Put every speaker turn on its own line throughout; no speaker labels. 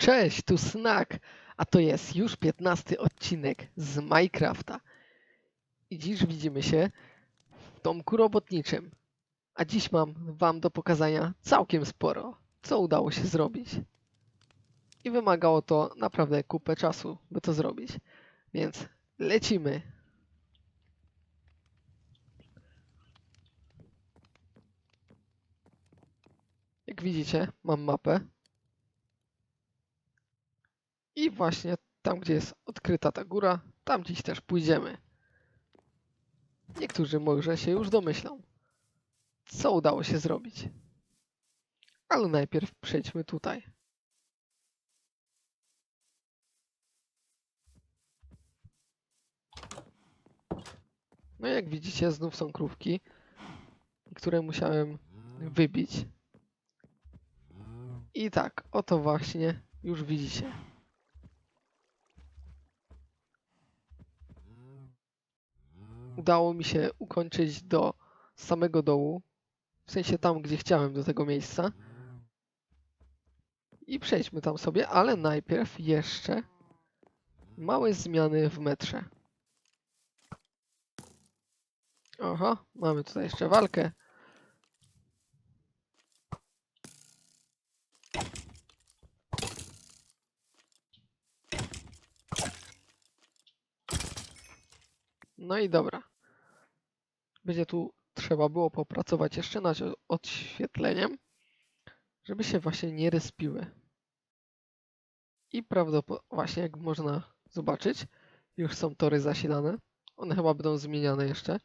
Cześć, tu Snack, a to jest już 15 odcinek z Minecrafta. I dziś widzimy się w domku robotniczym. A dziś mam wam do pokazania całkiem sporo, co udało się zrobić. I wymagało to naprawdę kupę czasu, by to zrobić. Więc lecimy. Jak widzicie, mam mapę. I właśnie tam, gdzie jest odkryta ta góra, tam dziś też pójdziemy. Niektórzy może się już domyślą, co udało się zrobić. Ale najpierw przejdźmy tutaj. No jak widzicie, znów są krówki, które musiałem wybić. I tak, oto właśnie już widzicie. Udało mi się ukończyć do samego dołu, w sensie tam, gdzie chciałem do tego miejsca. I przejdźmy tam sobie, ale najpierw jeszcze małe zmiany w metrze. Oho, mamy tutaj jeszcze walkę. No i dobra. Będzie tu trzeba było popracować jeszcze nad odświetleniem, żeby się właśnie nie respiły. I prawdopodobnie, właśnie jak można zobaczyć, już są tory zasilane. One chyba będą zmieniane jeszcze,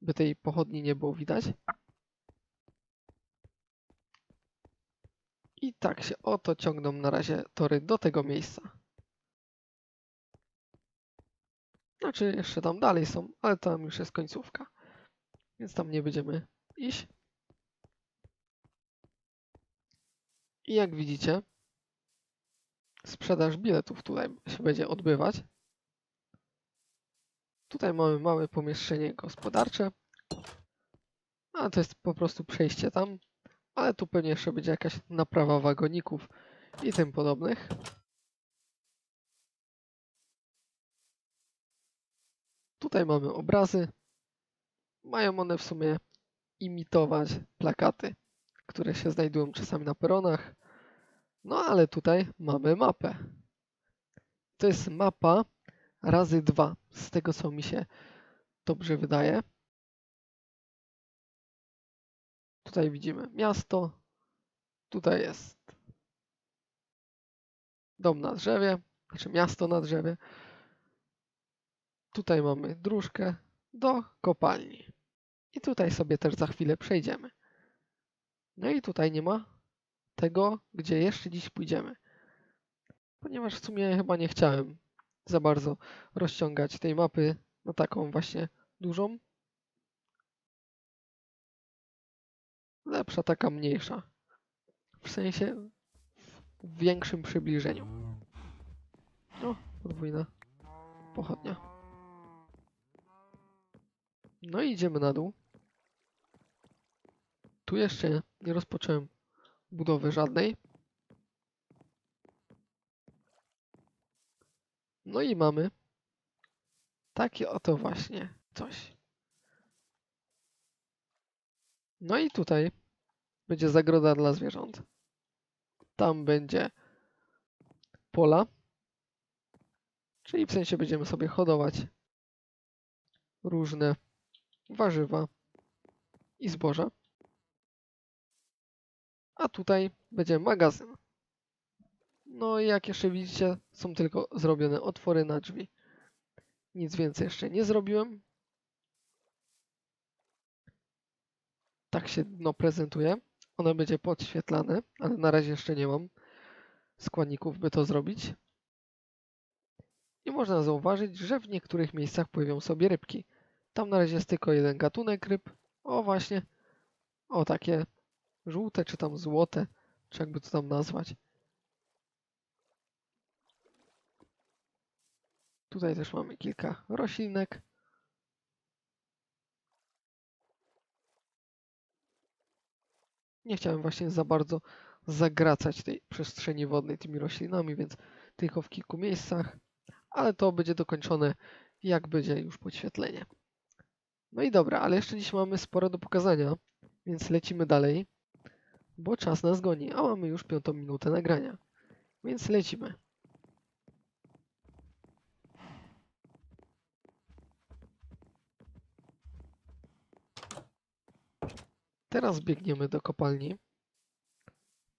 by tej pochodni nie było widać. I tak się oto ciągną na razie tory do tego miejsca. Znaczy, jeszcze tam dalej są, ale tam już jest końcówka. Więc tam nie będziemy iść. I jak widzicie, sprzedaż biletów tutaj się będzie odbywać. Tutaj mamy małe pomieszczenie gospodarcze. A to jest po prostu przejście tam. Ale tu pewnie jeszcze będzie jakaś naprawa wagoników i tym podobnych. Tutaj mamy obrazy. Mają one w sumie imitować plakaty, które się znajdują czasami na peronach. No ale tutaj mamy mapę. To jest mapa razy dwa, z tego co mi się dobrze wydaje. Tutaj widzimy miasto. Tutaj jest dom na drzewie, znaczy miasto na drzewie. Tutaj mamy dróżkę do kopalni. I tutaj sobie też za chwilę przejdziemy. No i tutaj nie ma tego, gdzie jeszcze dziś pójdziemy. Ponieważ w sumie chyba nie chciałem za bardzo rozciągać tej mapy na taką właśnie dużą. Lepsza taka mniejsza. W sensie w większym przybliżeniu. O, podwójna pochodnia. No i idziemy na dół. Tu jeszcze nie rozpocząłem budowy żadnej. No i mamy takie oto właśnie coś. No i tutaj będzie zagroda dla zwierząt. Tam będzie pola. Czyli w sensie będziemy sobie hodować różne warzywa i zboże. A tutaj będzie magazyn. No i jak jeszcze widzicie, są tylko zrobione otwory na drzwi. Nic więcej jeszcze nie zrobiłem. Tak się dno prezentuje. Ono będzie podświetlane, ale na razie jeszcze nie mam składników, by to zrobić. I można zauważyć, że w niektórych miejscach pojawią sobie rybki. Tam na razie jest tylko jeden gatunek ryb. O właśnie. O takie żółte czy tam złote, czy jakby to tam nazwać. Tutaj też mamy kilka roślinek. Nie chciałem właśnie za bardzo zagracać tej przestrzeni wodnej tymi roślinami, więc tylko w kilku miejscach, ale to będzie dokończone jak będzie już podświetlenie. No i dobra, ale jeszcze dziś mamy sporo do pokazania, więc lecimy dalej, bo czas nas goni, a mamy już piątą minutę nagrania. Więc lecimy. Teraz biegniemy do kopalni.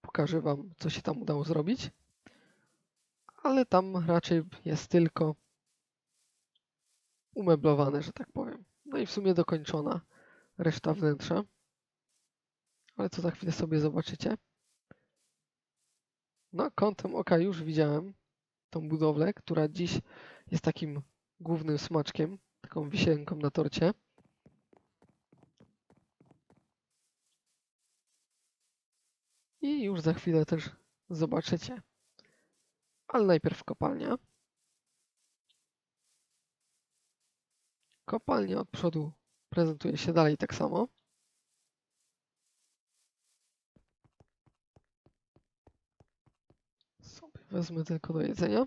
Pokażę Wam, co się tam udało zrobić. Ale tam raczej jest tylko umeblowane, że tak powiem. No i w sumie dokończona reszta wnętrza. Ale to za chwilę sobie zobaczycie. No, kątem oka już widziałem tą budowlę, która dziś jest takim głównym smaczkiem, taką wisienką na torcie. I już za chwilę też zobaczycie. Ale najpierw kopalnia. Kopalnia od przodu prezentuje się dalej tak samo. Sobie wezmę tylko do jedzenia.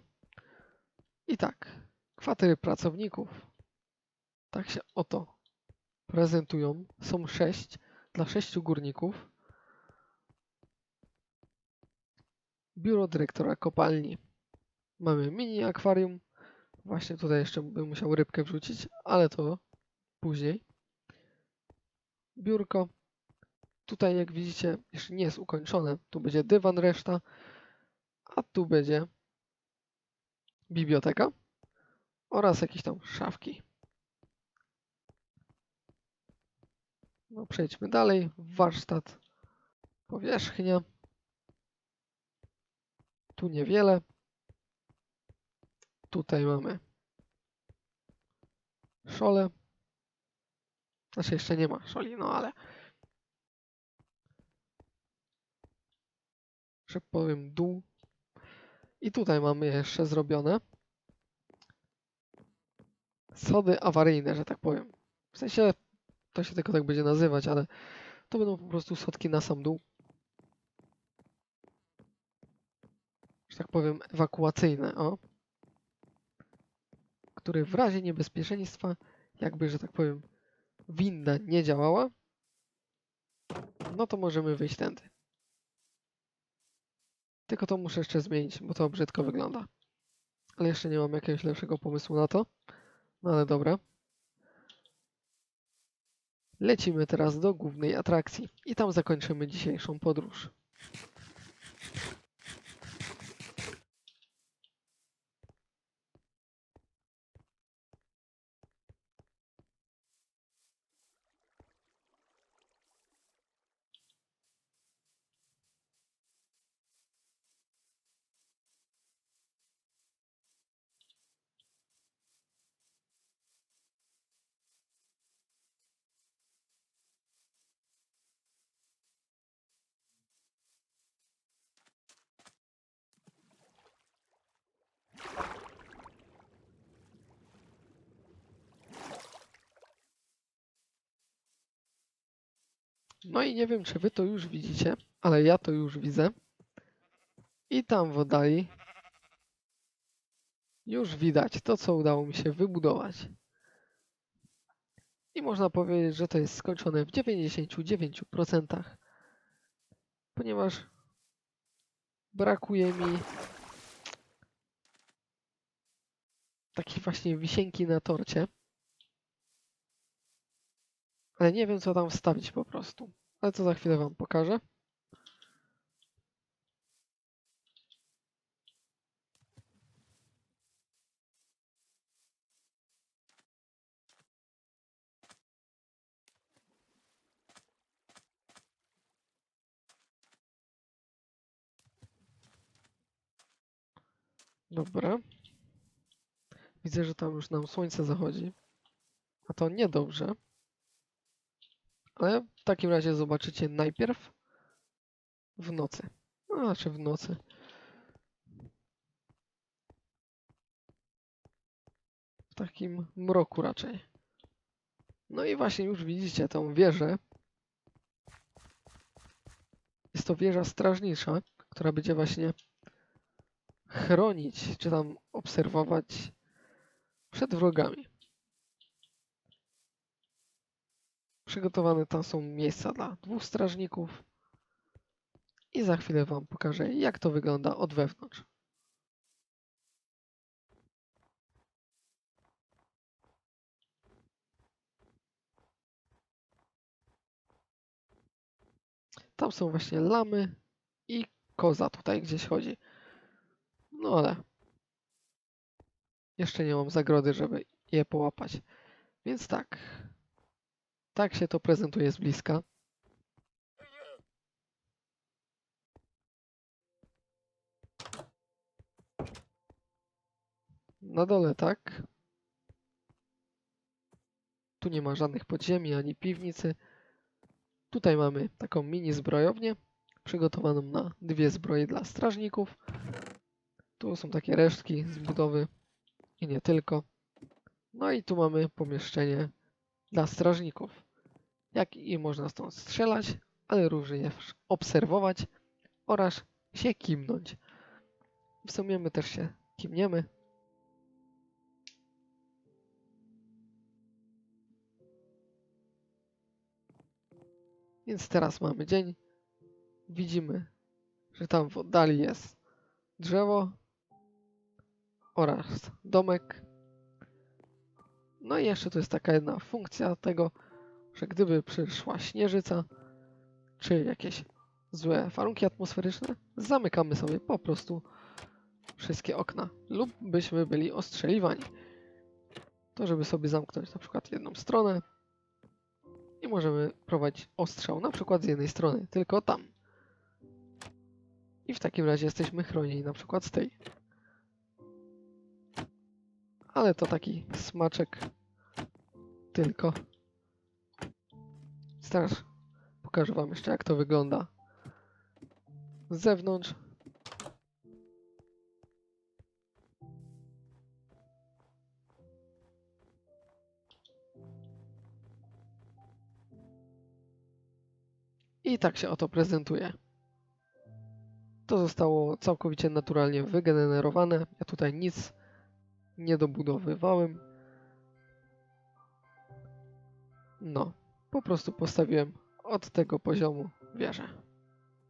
I tak, kwatery pracowników. Tak się oto prezentują. Są sześć dla sześciu górników. Biuro dyrektora kopalni. Mamy mini akwarium. Właśnie tutaj jeszcze bym musiał rybkę wrzucić, ale to później. Biurko. Tutaj jak widzicie jeszcze nie jest ukończone. Tu będzie dywan reszta, a tu będzie biblioteka oraz jakieś tam szafki. No przejdźmy dalej. Warsztat, powierzchnia. Tu niewiele. Tutaj mamy szole. Znaczy jeszcze nie ma szoli, no ale że powiem dół. I tutaj mamy jeszcze zrobione schody awaryjne, że tak powiem. W sensie to się tylko tak będzie nazywać, ale to będą po prostu schodki na sam dół. Że tak powiem ewakuacyjne, o. Który w razie niebezpieczeństwa, jakby, że tak powiem, winda nie działała, no to możemy wyjść tędy. Tylko to muszę jeszcze zmienić, bo to brzydko wygląda. Ale jeszcze nie mam jakiegoś lepszego pomysłu na to. No ale dobra. Lecimy teraz do głównej atrakcji i tam zakończymy dzisiejszą podróż. No i nie wiem, czy wy to już widzicie, ale ja to już widzę. I tam w oddali już widać to, co udało mi się wybudować. I można powiedzieć, że to jest skończone w 99%, ponieważ brakuje mi takiej właśnie wisienki na torcie. Ale nie wiem, co tam wstawić po prostu. Ale to za chwilę Wam pokażę. Dobra. Widzę, że tam już nam słońce zachodzi. A to niedobrze. Ale w takim razie zobaczycie najpierw w nocy. No, znaczy w nocy. W takim mroku raczej. No i właśnie już widzicie tą wieżę. Jest to wieża strażnicza, która będzie właśnie chronić, czy tam obserwować przed wrogami. Przygotowane tam są miejsca dla dwóch strażników. I za chwilę Wam pokażę, jak to wygląda od wewnątrz. Tam są właśnie lamy i koza tutaj gdzieś chodzi. No ale jeszcze nie mam zagrody, żeby je połapać. Więc tak. Tak się to prezentuje z bliska. Na dole tak. Tu nie ma żadnych podziemi ani piwnicy. Tutaj mamy taką mini zbrojownię przygotowaną na dwie zbroje dla strażników. Tu są takie resztki z budowy i nie tylko. No i tu mamy pomieszczenie dla strażników. Jak i można stąd strzelać, ale również obserwować oraz się kimnąć. W sumie my też się kimniemy. Więc teraz mamy dzień. Widzimy, że tam w oddali jest drzewo oraz domek. No i jeszcze tu jest taka jedna funkcja tego, że gdyby przyszła śnieżyca czy jakieś złe warunki atmosferyczne, zamykamy sobie po prostu wszystkie okna lub byśmy byli ostrzeliwani. To żeby sobie zamknąć na przykład jedną stronę i możemy prowadzić ostrzał na przykład z jednej strony, tylko tam. I w takim razie jesteśmy chronieni na przykład z tej. Ale to taki smaczek tylko. Teraz pokażę wam jeszcze jak to wygląda z zewnątrz. I tak się oto prezentuje. To zostało całkowicie naturalnie wygenerowane. Ja tutaj nic nie dobudowywałem. No, po prostu postawiłem od tego poziomu wieżę.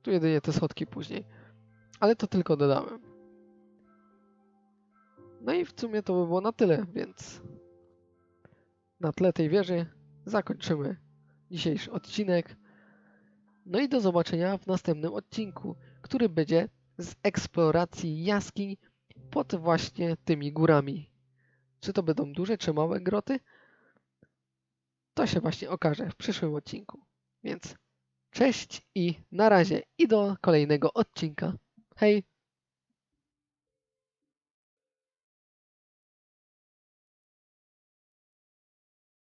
Tu jedynie te schodki później. Ale to tylko dodałem. No i w sumie to by było na tyle, więc na tle tej wieży zakończymy dzisiejszy odcinek. No i do zobaczenia w następnym odcinku, który będzie z eksploracji jaskiń pod właśnie tymi górami. Czy to będą duże czy małe groty? To się właśnie okaże w przyszłym odcinku. Więc cześć i na razie i do kolejnego odcinka. Hej!